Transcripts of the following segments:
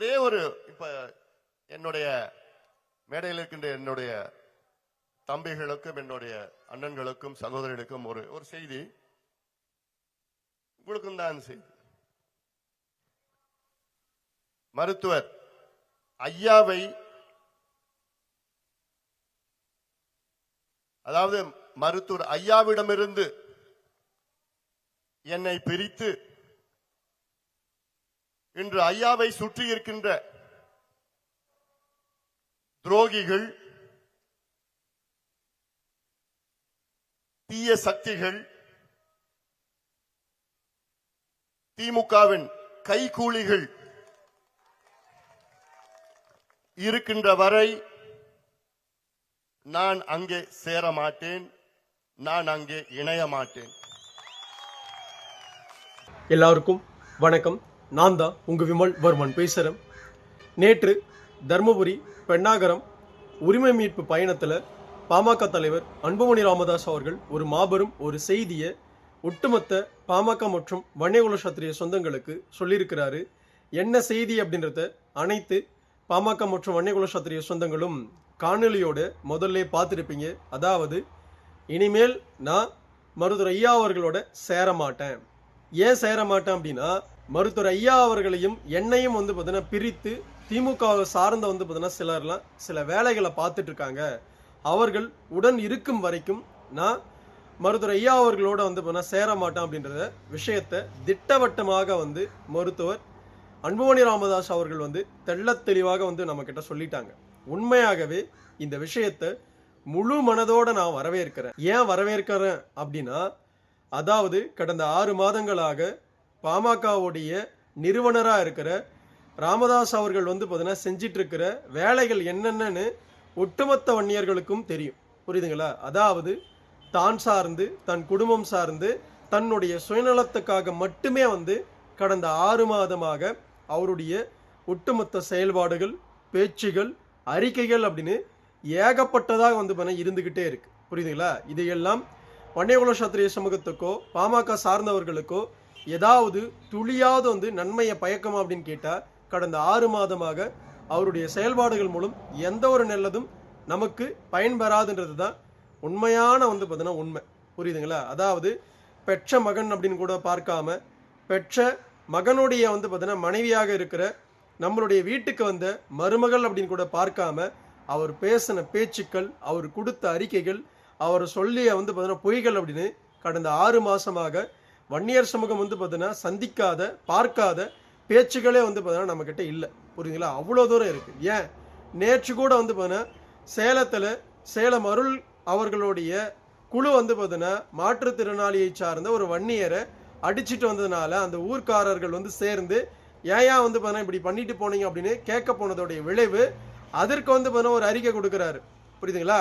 ஒரே ஒரு இப்ப என்னுடைய மேடையில் இருக்கின்ற என்னுடைய தம்பிகளுக்கும் என்னுடைய அண்ணன்களுக்கும் சகோதரிகளுக்கும் ஒரு ஒரு செய்தி. உங்களுக்கும் தான் செய்தி. மருத்துவர் ஐயாவை அதாவது மருத்துவர் ஐயாவிடமிருந்து என்னை பிரித்து இன்று ஐயாவை சுற்றி இருக்கின்ற துரோகிகள் தீய சக்திகள் திமுகவின் கைகூலிகள் இருக்கின்ற வரை நான் அங்கே சேர மாட்டேன் நான் அங்கே இணைய மாட்டேன். எல்லாருக்கும் வணக்கம். நான் தான் உங்கள் விமல் வர்மன் பேசுகிறேன் நேற்று தர்மபுரி பெண்ணாகரம் உரிமை மீட்பு பயணத்தில் பாமக தலைவர் அன்புமணி ராமதாஸ் அவர்கள் ஒரு மாபெரும் ஒரு செய்தியை ஒட்டுமொத்த பாமக மற்றும் வன்னியகுல சத்திரிய சொந்தங்களுக்கு சொல்லியிருக்கிறாரு. என்ன செய்தி அப்படின்றத அனைத்து பாமக மற்றும் வன்னியகுல சத்திரிய சொந்தங்களும் காணொலியோட முதல்ல பார்த்துருப்பீங்க. அதாவது இனிமேல் நான் மருத்துவர் ஐயா அவர்களோட சேர மாட்டேன். ஏன் சேர மாட்டேன் அப்படின்னா மருத்துவர் ஐயா அவர்களையும் என்னையும் வந்து பார்த்தீங்கன்னா பிரித்து திமுகவை சார்ந்த வந்து பார்த்தீங்கன்னா சிலர்லாம் சில வேலைகளை பார்த்துட்டு இருக்காங்க அவர்கள் உடன் இருக்கும் வரைக்கும் நான் மருத்துவர் ஐயா அவர்களோட வந்து பார்த்தீங்கன்னா சேர மாட்டேன் அப்படின்றத விஷயத்தை திட்டவட்டமாக வந்து மருத்துவர் அன்புமணி ராமதாஸ் அவர்கள் வந்து தெள்ள தெளிவாக வந்து நம்ம கிட்ட சொல்லிட்டாங்க. உண்மையாகவே இந்த விஷயத்தை முழு மனதோடு நான் வரவேற்கிறேன். ஏன் வரவேற்கிறேன் அப்படின்னா அதாவது கடந்த ஆறு மாதங்களாக பாமகவுடைய நிறுவனராக இருக்கிற ராமதாஸ் அவர்கள் வந்து பார்த்தீங்கன்னா செஞ்சிட்ருக்கிற வேலைகள் என்னென்னு ஒட்டுமொத்த வன்னியர்களுக்கும் தெரியும். புரியுதுங்களா? அதாவது தான் சார்ந்து தன் குடும்பம் சார்ந்து தன்னுடைய சுயநலத்துக்காக மட்டுமே வந்து கடந்த ஆறு மாதமாக அவருடைய ஒட்டுமொத்த செயல்பாடுகள் பேச்சுகள் அறிக்கைகள் அப்படின்னு ஏகப்பட்டதாக வந்து பார்த்தீங்கன்னா இருந்துக்கிட்டே இருக்கு. புரியுதுங்களா? இதையெல்லாம் வன்னியகுல சத்திரிய சமூகத்துக்கோ பாமக சார்ந்தவர்களுக்கோ ஏதாவது துளியாவது வந்து நன்மையை பயக்குமா அப்படின்னு கேட்டால் கடந்த ஆறு மாதமாக அவருடைய செயல்பாடுகள் மூலம் எந்த ஒரு நல்லதும் நமக்கு பயன்பெறாதுன்றது தான் உண்மையான வந்து பார்த்தீங்கன்னா உண்மை. புரியுதுங்களா? அதாவது பெற்ற மகன் அப்படின்னு கூட பார்க்காம பெற்ற மகனுடைய வந்து பார்த்தீங்கன்னா மனைவியாக இருக்கிற நம்மளுடைய வீட்டுக்கு வந்த மருமகள் அப்படின்னு கூட பார்க்காம அவர் பேசின பேச்சுக்கள் அவர் கொடுத்த அறிக்கைகள் அவர் சொல்லிய வந்து பார்த்தீங்கன்னா பொய்கள் அப்படின்னு கடந்த ஆறு மாதமாக வன்னியர் சமூகம் வந்து பார்த்தீங்கன்னா சந்திக்காத பார்க்காத பேச்சுகளே வந்து பார்த்தீங்கன்னா நம்மக்கிட்ட இல்லை. புரியுதுங்களா? அவ்வளோ தூரம் இருக்குது ஏன்? நேற்று கூட வந்து பார்த்தீங்கன்னா சேலத்தில் சேலம் அருள் அவர்களுடைய குழு வந்து பார்த்தீங்கன்னா மாற்றுத்திறனாளியை சார்ந்த ஒரு வன்னியரை அடிச்சுட்டு வந்ததுனால அந்த ஊர்க்காரர்கள் வந்து சேர்ந்து ஏன் ஏன் வந்து பார்த்தீங்கன்னா இப்படி பண்ணிட்டு போனீங்க? அப்படின்னு கேட்க போனதோடைய விளைவு அதற்கு வந்து பார்த்தீங்கன்னா ஒரு அறிக்கை கொடுக்குறாரு. புரியுதுங்களா?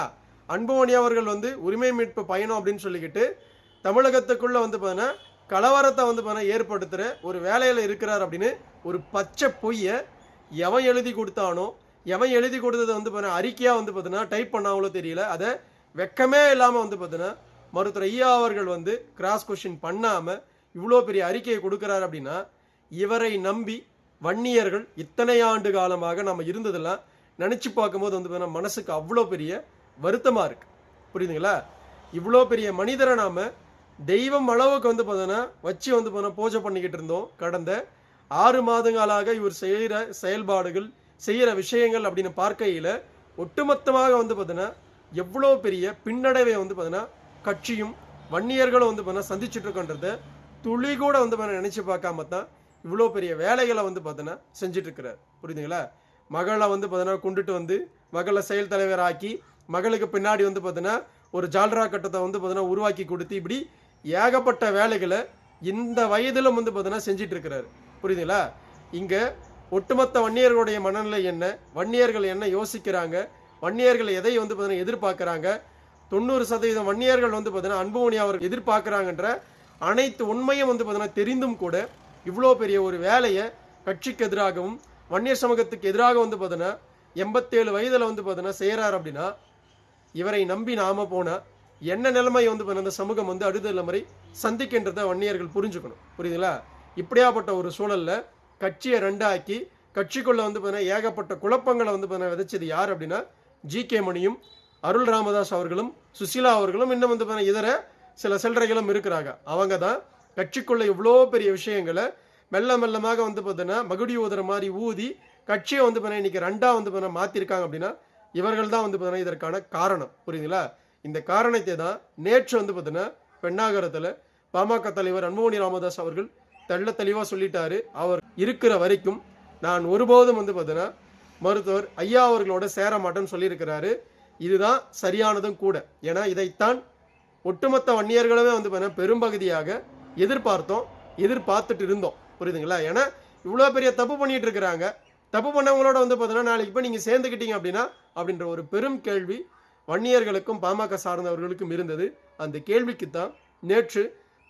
அன்புமணி அவர்கள் வந்து உரிமை மீட்பு பயணம் அப்படின்னு சொல்லிக்கிட்டு தமிழகத்துக்குள்ளே வந்து பார்த்தீங்கன்னா கலவரத்தை வந்து பார்த்தீங்கன்னா ஏற்படுத்துகிற ஒரு வேலையில் இருக்கிறார் அப்படின்னு ஒரு பச்சை பொய்யை எவன் எழுதி கொடுத்தானோ எவன் எழுதி கொடுத்ததை வந்து பார்த்தீங்கன்னா அறிக்கையாக வந்து பார்த்தீங்கன்னா டைப் பண்ணாங்களோ தெரியல. அதை வெக்கமே இல்லாமல் வந்து பார்த்தீங்கன்னா மருத்துவர் ஐயா அவர்கள் வந்து கிராஸ் கொஷின் பண்ணாமல் இவ்வளோ பெரிய அறிக்கையை கொடுக்குறாரு அப்படின்னா இவரை நம்பி வன்னியர்கள் இத்தனை ஆண்டு காலமாக நம்ம இருந்ததெல்லாம் நினச்சி பார்க்கும்போது வந்து பார்த்தீங்கன்னா மனசுக்கு அவ்வளோ பெரிய வருத்தமாக இருக்குது புரியுதுங்களா? இவ்வளோ பெரிய மனிதரை நாம் தெய்வம் அளவுக்கு வந்து பார்த்தோன்னா வச்சு வந்து பார்த்தா பூஜை பண்ணிக்கிட்டு இருந்தோம் கடந்த ஆறு மாதங்களாக இவர் செய்கிற செயல்பாடுகள் செய்கிற விஷயங்கள் அப்படின்னு பார்க்கையில் ஒட்டுமொத்தமாக வந்து பார்த்தோன்னா எவ்வளோ பெரிய பின்னடைவை வந்து பார்த்தோன்னா கட்சியும் வன்னியர்களும் வந்து பார்த்தீங்கன்னா சந்திச்சுட்ருக்கோன்றத துளி கூட வந்து பார்த்தீங்கன்னா நினச்சி பார்க்காம தான் இவ்வளோ பெரிய வேலைகளை வந்து பார்த்தோன்னா செஞ்சிட்ருக்கிறார் புரியுதுங்களா? மகளை வந்து பார்த்தோன்னா கொண்டுட்டு வந்து மகளை செயல் தலைவர் ஆக்கி மகளுக்கு பின்னாடி வந்து பார்த்தோன்னா ஒரு ஜால்ரா கட்டத்தை வந்து பார்த்தோன்னா உருவாக்கி கொடுத்து இப்படி ஏகப்பட்ட வேலைகளை இந்த வயதிலும் வந்து பார்த்தீங்கன்னா செஞ்சிட்டு இருக்கிறாரு புரியுதுங்களா? இங்கே ஒட்டுமொத்த வன்னியர்களுடைய மனநிலை என்ன? வன்னியர்கள் என்ன யோசிக்கிறாங்க? வன்னியர்கள் எதை வந்து பார்த்தீங்கன்னா எதிர்பார்க்குறாங்க? தொண்ணூறு சதவீதம் வன்னியர்கள் வந்து பார்த்தீங்கன்னா அன்புமணி அவர் எதிர்பார்க்குறாங்கன்ற அனைத்து உண்மையும் வந்து பார்த்தீங்கன்னா தெரிந்தும் கூட இவ்வளோ பெரிய ஒரு வேலையை கட்சிக்கு எதிராகவும் வன்னியர் சமூகத்துக்கு எதிராக வந்து பார்த்தீங்கன்னா எண்பத்தேழு வயதில் வந்து பார்த்தீங்கன்னா செய்கிறார் அப்படின்னா இவரை நம்பி நாம போனால் என்ன நிலைமை வந்து இந்த சமூகம் வந்து அடுத்த முறை சந்திக்கின்றதை வன்னியர்கள் புரிஞ்சுக்கணும். புரியுதுங்களா? இப்படியாப்பட்ட ஒரு சூழல்ல கட்சியை ரெண்டாக்கி கட்சிக்குள்ளே வந்து பார்த்தீங்கன்னா ஏகப்பட்ட குழப்பங்களை வந்து பார்த்தீங்கன்னா விதைச்சது யார் அப்படின்னா ஜி கே மணியும் அருள் ராமதாஸ் அவர்களும் சுசிலா அவர்களும் இன்னும் வந்து பார்த்தீங்கன்னா இதர சில சில்லறைகளும் இருக்கிறாங்க. அவங்க தான் கட்சிக்குள்ளே இவ்வளோ பெரிய விஷயங்களை மெல்ல மெல்லமாக வந்து பார்த்தீங்கன்னா மகுடி ஊதுற மாதிரி ஊதி கட்சியை வந்து பார்த்தீங்கன்னா இன்னைக்கு ரெண்டாக வந்து பார்த்தீங்கன்னா மாற்றிருக்காங்க அப்படின்னா இவர்கள் தான் வந்து பார்த்தீங்கன்னா இதற்கான காரணம். புரியுதுங்களா? இந்த காரணத்தை தான் நேற்று வந்து பார்த்தீங்கன்னா பெண்ணாகரத்தில் பாமக தலைவர் அன்புமணி ராமதாஸ் அவர்கள் தெள்ள தெளிவாக சொல்லிட்டாரு. அவர் இருக்கிற வரைக்கும் நான் ஒருபோதும் வந்து பார்த்தீங்கன்னா மருத்துவர் ஐயா அவர்களோட சேர மாட்டேன்னு சொல்லியிருக்கிறாரு. இதுதான் சரியானதும் கூட. ஏன்னா இதைத்தான் ஒட்டுமொத்த வன்னியர்களுமே வந்து பார்த்தீங்கன்னா பெரும்பகுதியாக எதிர்பார்த்தோம் எதிர்பார்த்துட்டு இருந்தோம். புரியுதுங்களா? ஏன்னா இவ்வளோ பெரிய தப்பு பண்ணிட்டு இருக்கிறாங்க. தப்பு பண்ணவங்களோட வந்து பார்த்தீங்கன்னா நாளைக்கு போய் நீங்கள் சேர்ந்துக்கிட்டீங்க அப்படின்னா அப்படின்ற ஒரு பெரும் கேள்வி வன்னியர்களுக்கும் பாமக சார்ந்தவர்களுக்கும் இருந்தது. அந்த கேள்விக்கு தான் நேற்று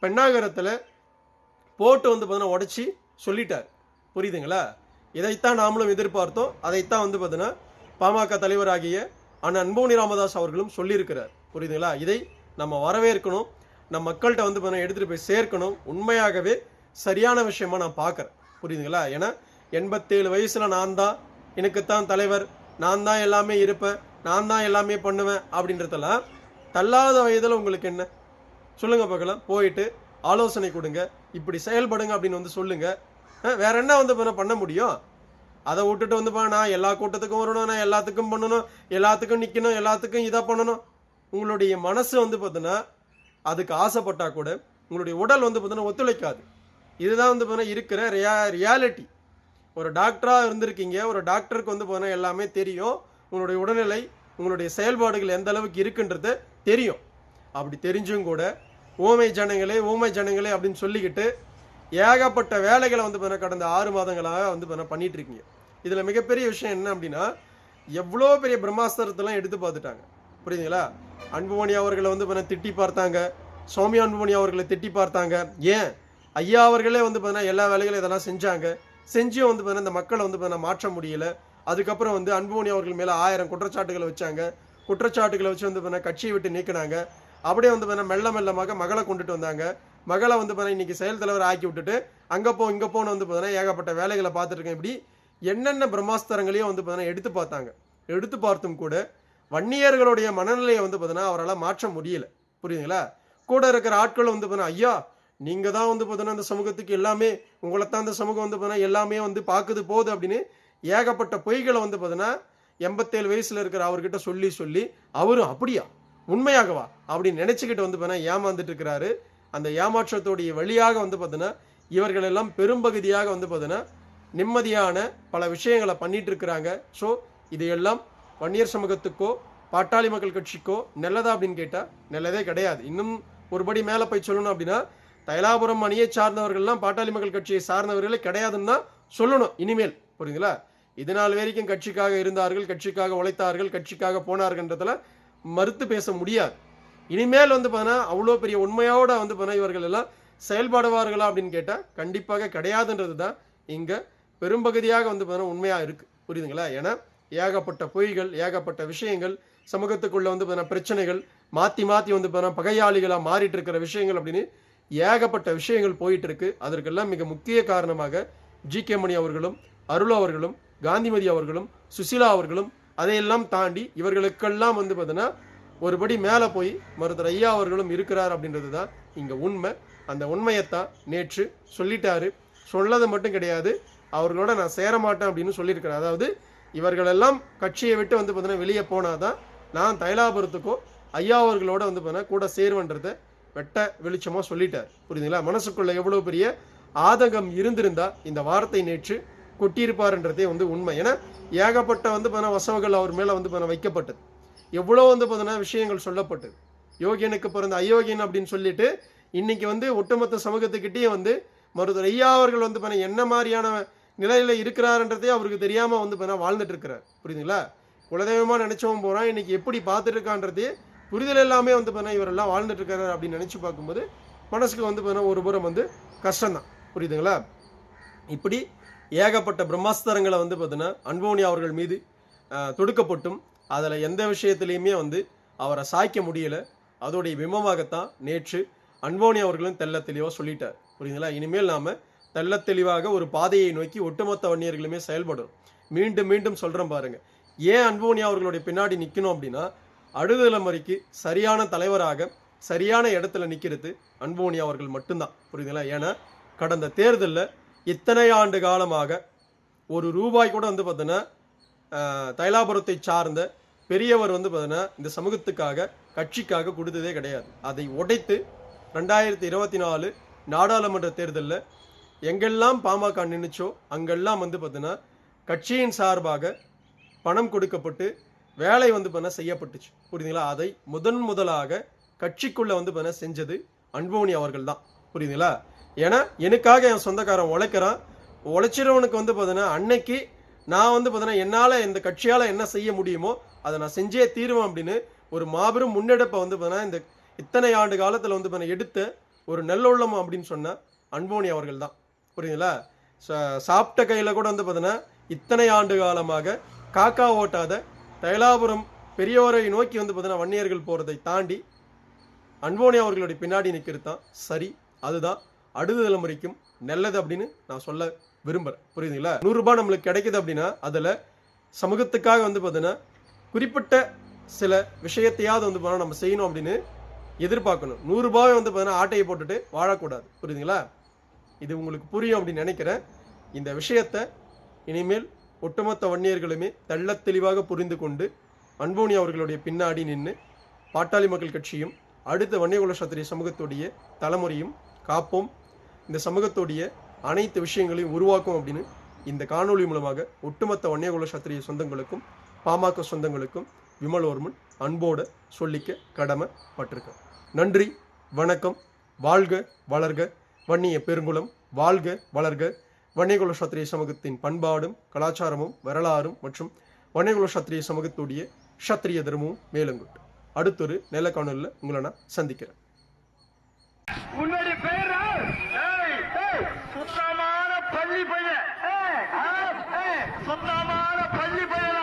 பெண்ணாகரத்தில் போட்டு வந்து பார்த்தீங்கன்னா உடச்சி சொல்லிட்டார். புரியுதுங்களா? இதைத்தான் நாமளும் எதிர்பார்த்தோம். அதைத்தான் வந்து பார்த்தீங்கன்னா பாமக தலைவராகிய அண்ணன் அன்புமணி ராமதாஸ் அவர்களும் சொல்லியிருக்கிறார். புரியுதுங்களா? இதை நம்ம வரவேற்கணும். நம்ம மக்கள்கிட்ட வந்து பார்த்தீங்கன்னா எடுத்துகிட்டு போய் சேர்க்கணும். உண்மையாகவே சரியான விஷயமா நான் பார்க்குறேன் புரியுதுங்களா? ஏன்னா எண்பத்தேழு வயசில் நான் தான் எனக்குத்தான் தலைவர். நான் தான் எல்லாமே இருப்பேன். நான் தான் எல்லாமே பண்ணுவேன் அப்படின்றதெல்லாம் தள்ளாத வயதில் உங்களுக்கு என்ன? சொல்லுங்கள் பார்க்கலாம். போயிட்டு ஆலோசனை கொடுங்க. இப்படி செயல்படுங்க அப்படின்னு வந்து சொல்லுங்கள் வேற என்ன வந்து பண்ண பண்ண முடியும்? அதை விட்டுட்டு வந்து பா, நான் எல்லா கூட்டத்துக்கும் வரணும் நான் எல்லாத்துக்கும் பண்ணணும் எல்லாத்துக்கும் நிற்கணும் எல்லாத்துக்கும் இதை பண்ணணும். உங்களுடைய மனசு வந்து பார்த்தீங்கன்னா அதுக்கு ஆசைப்பட்டால் கூட உங்களுடைய உடல் வந்து பார்த்தீங்கன்னா ஒத்துழைக்காது. இதுதான் வந்து பார்த்தீங்கன்னா இருக்கிற ரியா ரியாலிட்டி ஒரு டாக்டராக இருந்திருக்கீங்க ஒரு டாக்டருக்கு வந்து பார்த்தீங்கன்னா எல்லாமே தெரியும். உங்களுடைய உடல்நிலை உங்களுடைய செயல்பாடுகள் எந்த அளவுக்கு இருக்குன்றது தெரியும். அப்படி தெரிஞ்சும் கூட ஊமை ஜனங்களே ஊமை ஜனங்களே அப்படின்னு சொல்லிக்கிட்டு ஏகப்பட்ட வேலைகளை வந்து பார்த்தீங்கன்னா கடந்த ஆறு மாதங்களாக வந்து பார்த்தீங்கன்னா பண்ணிட்டு இருக்கீங்க இதில் மிகப்பெரிய விஷயம் என்ன அப்படின்னா எவ்வளோ பெரிய பிரம்மாஸ்திரத்தெல்லாம் எடுத்து பார்த்துட்டாங்க. புரியுதுங்களா? அன்புமணி அவர்களை வந்து பார்த்தீங்கன்னா திட்டி பார்த்தாங்க. சௌமியா அன்புமணி அவர்களை திட்டி பார்த்தாங்க. ஏன்? ஐயா அவர்களே வந்து பார்த்தீங்கன்னா எல்லா வேலைகளும் இதெல்லாம் செஞ்சாங்க. செஞ்சும் வந்து பார்த்தீங்கன்னா இந்த மக்களை வந்து பார்த்தீங்கன்னா மாற்ற முடியல. அதுக்கப்புறம் வந்து அன்புமணி அவர்கள் மேலே ஆயிரம் குற்றச்சாட்டுகளை வச்சாங்க. குற்றச்சாட்டுகளை வச்சு வந்து பார்த்தீங்கன்னா கட்சியை விட்டு நீக்கினாங்க. அப்படியே வந்து பார்த்தீங்கன்னா மெல்ல மெல்லமாக மகளை கொண்டுட்டு வந்தாங்க. மகளை வந்து பார்த்தீங்கன்னா இன்னைக்கு செயல் தலைவர் ஆக்கி விட்டுட்டு அங்கே போ இங்கே போன்னு வந்து பார்த்தீங்கன்னா ஏகப்பட்ட வேலைகளை பார்த்துருக்கேன் இப்படி என்னென்ன பிரம்மாஸ்திரங்களையும் வந்து பார்த்தீங்கன்னா எடுத்து பார்த்தாங்க. எடுத்து பார்த்தும் கூட வன்னியர்களுடைய மனநிலையை வந்து பார்த்தீங்கன்னா அவரால் மாற்ற முடியல. புரியுதுங்களா? கூட இருக்கிற ஆட்கள் வந்து பார்த்தீங்கன்னா ஐயா நீங்கள் தான் வந்து பார்த்தீங்கன்னா அந்த சமூகத்துக்கு எல்லாமே உங்களை தான் சமூகம் வந்து பார்த்தீங்கன்னா எல்லாமே வந்து பார்க்குது போகுது அப்படின்னு ஏகப்பட்ட பொய்களை வந்து பார்த்தீங்கன்னா எண்பத்தேழு வயசில் இருக்கிற அவர்கிட்ட சொல்லி சொல்லி அவரும் அப்படியா? உண்மையாகவா? அப்படின்னு நினச்சிக்கிட்டு வந்து பார்த்தீங்கன்னா ஏமாந்துட்டு இருக்கிறாரு. அந்த ஏமாற்றத்துடைய வழியாக வந்து பார்த்தீங்கன்னா இவர்களெல்லாம் பெரும்பகுதியாக வந்து பார்த்தீங்கன்னா நிம்மதியான பல விஷயங்களை பண்ணிட்டு இருக்கிறாங்க. ஸோ இதையெல்லாம் வன்னியர் சமூகத்துக்கோ பாட்டாளி மக்கள் கட்சிக்கோ நல்லதா அப்படின்னு கேட்டால் நல்லதே கிடையாது. இன்னும் ஒருபடி மேலே போய் சொல்லணும் அப்படின்னா தைலாபுரம் அணியை சார்ந்தவர்கள்லாம் பாட்டாளி மக்கள் கட்சியை சார்ந்தவர்களே கிடையாதுன்னு தான் சொல்லணும் இனிமேல். புரியுதுங்களா? இது நாள் வரைக்கும் கட்சிக்காக இருந்தார்கள் கட்சிக்காக உழைத்தார்கள் கட்சிக்காக போனார்கள்ன்றதுல மறுத்து பேச முடியாது. இனிமேல் வந்து பார்த்தா அவ்வளோ பெரிய உண்மையோட வந்து பார்த்தீங்கன்னா இவர்கள் எல்லாம் செயல்படுவார்களா அப்படின்னு கேட்டால் கண்டிப்பாக கிடையாதுன்றது தான் இங்கே பெரும்பகுதியாக வந்து பார்த்தீங்கன்னா உண்மையாக இருக்குது புரியுதுங்களா? ஏன்னா ஏகப்பட்ட பொய்கள் ஏகப்பட்ட விஷயங்கள் சமூகத்துக்குள்ளே வந்து பார்த்தீங்கன்னா பிரச்சனைகள் மாற்றி மாற்றி வந்து பார்த்தீங்கன்னா பகையாளிகளாக மாறிட்டு இருக்கிற விஷயங்கள் அப்படின்னு ஏகப்பட்ட விஷயங்கள் போயிட்டு இருக்கு. அதற்கெல்லாம் மிக முக்கிய காரணமாக ஜி கே மணி அவர்களும் அருள் அவர்களும் காந்திமதி அவர்களும் சுசிலா அவர்களும் அதையெல்லாம் தாண்டி இவர்களுக்கெல்லாம் வந்து பார்த்தீங்கன்னா ஒருபடி மேலே போய் மருத்துவர் ஐயா அவர்களும் இருக்கிறார் அப்படின்றது தான் இங்கே உண்மை. அந்த உண்மையைத்தான் நேற்று சொல்லிட்டாரு. சொல்லது மட்டும் கிடையாது அவர்களோட நான் சேர மாட்டேன் அப்படின்னு சொல்லியிருக்கிறேன் அதாவது இவர்களெல்லாம் கட்சியை விட்டு வந்து பார்த்தீங்கன்னா வெளியே போனாதான் நான் தைலாபுரத்துக்கோ ஐயா அவர்களோட வந்து பார்த்தீங்கன்னா கூட சேருவன்றதை வெட்ட வெளிச்சமாக சொல்லிட்டார். புரியுதுங்களா? மனசுக்குள்ள எவ்வளோ பெரிய ஆதங்கம் இருந்திருந்தா இந்த வார்த்தை நேற்று கொட்டியிருப்பார்ன்றதே வந்து உண்மை. ஏன்னா ஏகப்பட்ட வந்து பார்த்தீங்கன்னா வசவுகள் அவர் மேலே வந்து பார்த்தீங்கன்னா வைக்கப்பட்டது. எவ்வளோ வந்து பார்த்தீங்கன்னா விஷயங்கள் சொல்லப்பட்டது. யோகியனுக்கு பிறந்த அயோகியன் அப்படின்னு சொல்லிட்டு இன்னைக்கு வந்து ஒட்டுமொத்த சமூகத்துக்கிட்டேயே வந்து மருத்துவர் ஐயா அவர்கள் வந்து பார்த்தீங்கன்னா என்ன மாதிரியான நிலையில் இருக்கிறாருன்றதே அவருக்கு தெரியாமல் வந்து பார்த்தீங்கன்னா வாழ்ந்துட்டு இருக்கிறார். புரியுதுங்களா? குலதெய்வமாக நினச்சவன் போகிறான் இன்னைக்கு எப்படி பார்த்துட்டு இருக்கான்றதே புரிதல் எல்லாமே வந்து பார்த்தீங்கன்னா இவரெல்லாம் வாழ்ந்துட்டு இருக்காரு அப்படின்னு நினச்சி பார்க்கும்போது மனசுக்கு வந்து பார்த்தீங்கன்னா ஒரு புறம் வந்து கஷ்டம்தான். புரியுதுங்களா? இப்படி ஏகப்பட்ட பிரம்மாஸ்திரங்களை வந்து பார்த்தீங்கன்னா அன்போனி அவர்கள் மீது தொடுக்கப்பட்டும். அதில் எந்த விஷயத்துலையுமே வந்து அவரை சாய்க்க முடியல. அதோடைய பிம்பமாகத்தான் நேற்று அன்போனி அவர்களும் தெள்ள தெளிவாக சொல்லிட்டார். புரியுதுங்களா? இனிமேல் நாம் தெள்ள தெளிவாக ஒரு பாதையை நோக்கி ஒட்டுமொத்த வன்னியர்களுமே செயல்படும் மீண்டும் மீண்டும் சொல்கிறோம் பாருங்கள் ஏன் அன்போனி அவர்களுடைய பின்னாடி நிற்கணும் அப்படின்னா அடுதலைமுறைக்கு சரியான தலைவராக சரியான இடத்துல நிற்கிறது அன்போனி அவர்கள் மட்டும்தான். புரியுதுங்களா? ஏன்னா கடந்த தேர்தலில் இத்தனை ஆண்டு காலமாக ஒரு ரூபாய் கூட வந்து பார்த்தீங்கன்னா தைலாபுரத்தை சார்ந்த பெரியவர் வந்து பார்த்தீங்கன்னா இந்த சமூகத்துக்காக கட்சிக்காக கொடுத்ததே கிடையாது. அதை உடைத்து ரெண்டாயிரத்தி இருபத்தி நாலு நாடாளுமன்ற தேர்தலில் எங்கெல்லாம் பாமக நின்றுச்சோ அங்கெல்லாம் வந்து பார்த்தீங்கன்னா கட்சியின் சார்பாக பணம் கொடுக்கப்பட்டு வேலை வந்து பண்ண செய்யப்பட்டுச்சு. புரியுதுங்களா? அதை முதன் முதலாக கட்சிக்குள்ளே வந்து பார்த்தீங்கன்னா செஞ்சது அன்போனி அவர்கள் தான். புரியுதுங்களா? ஏன்னா எனக்காக என் சொந்தக்காரன் உழைக்கிறான். உழைச்சிறவனுக்கு வந்து பார்த்தீங்கன்னா அன்னைக்கு நான் வந்து பார்த்தீங்கன்னா என்னால் இந்த கட்சியால் என்ன செய்ய முடியுமோ அதை நான் செஞ்சே தீருவேன் அப்படின்னு ஒரு மாபெரும் முன்னெடுப்பை வந்து பார்த்தீங்கன்னா இந்த இத்தனை ஆண்டு காலத்தில் வந்து பார்த்தீங்கன்னா எடுத்த ஒரு நல்லுள்ளம் அப்படின்னு சொன்ன அன்போனி அவர்கள் தான். புரியுதுங்களா? சாப்பிட்ட கையில் கூட வந்து பார்த்தீங்கன்னா இத்தனை ஆண்டு காலமாக காக்கா ஓட்டாத தைலாபுரம் பெரியவரை நோக்கி வந்து பார்த்தீங்கன்னா வன்னியர்கள் போகிறதை தாண்டி அன்போனி அவர்களுடைய பின்னாடி நிற்கிறது தான் சரி அதுதான். அடுத்த தலைமுறைக்கும் நல்லது அப்படின்னு நான் சொல்ல விரும்புகிறேன் புரியுதுங்களா? நூறுரூபா நம்மளுக்கு கிடைக்குது அப்படின்னா அதில் சமூகத்துக்காக வந்து பார்த்தீங்கன்னா குறிப்பிட்ட சில விஷயத்தையாவது வந்து பார்த்தீங்கன்னா நம்ம செய்யணும் அப்படின்னு எதிர்பார்க்கணும். நூறுரூபாவை வந்து பார்த்தீங்கன்னா ஆட்டையை போட்டுட்டு வாழக்கூடாது. புரியுதுங்களா? இது உங்களுக்கு புரியும் அப்படின்னு நினைக்கிறேன். இந்த விஷயத்தை இனிமேல் ஒட்டுமொத்த வன்னியர்களுமே தெள்ள தெளிவாக புரிந்து கொண்டு அன்போனி அவர்களுடைய பின்னாடி நின்று பாட்டாளி மக்கள் கட்சியும் அடுத்த வன்னியகுல சத்திரிய சமூகத்துடைய தலைமுறையும் காப்போம். இந்த சமூகத்துடைய அனைத்து விஷயங்களையும் உருவாக்கும் அப்படின்னு இந்த காணொளி மூலமாக ஒட்டுமொத்த வன்னியகுல சத்திரிய சொந்தங்களுக்கும் பாமக சொந்தங்களுக்கும் விமலோர்மன் அன்போட சொல்லிக்க கடமைப்பட்டிருக்கேன் நன்றி வணக்கம் வாழ்க வளர்க வன்னிய பெருங்குளம் வாழ்க வளர்க. வன்னியகுல சத்திரிய சமூகத்தின் பண்பாடும் கலாச்சாரமும் வரலாறும் மற்றும் வன்னியகுல சத்திரிய சமூகத்துடைய சத்திரிய தர்மமும் மேலங்குட்டு. அடுத்தொரு நிலக்காணலில் உங்களை நான் சந்திக்கிறேன். తల్లిపైన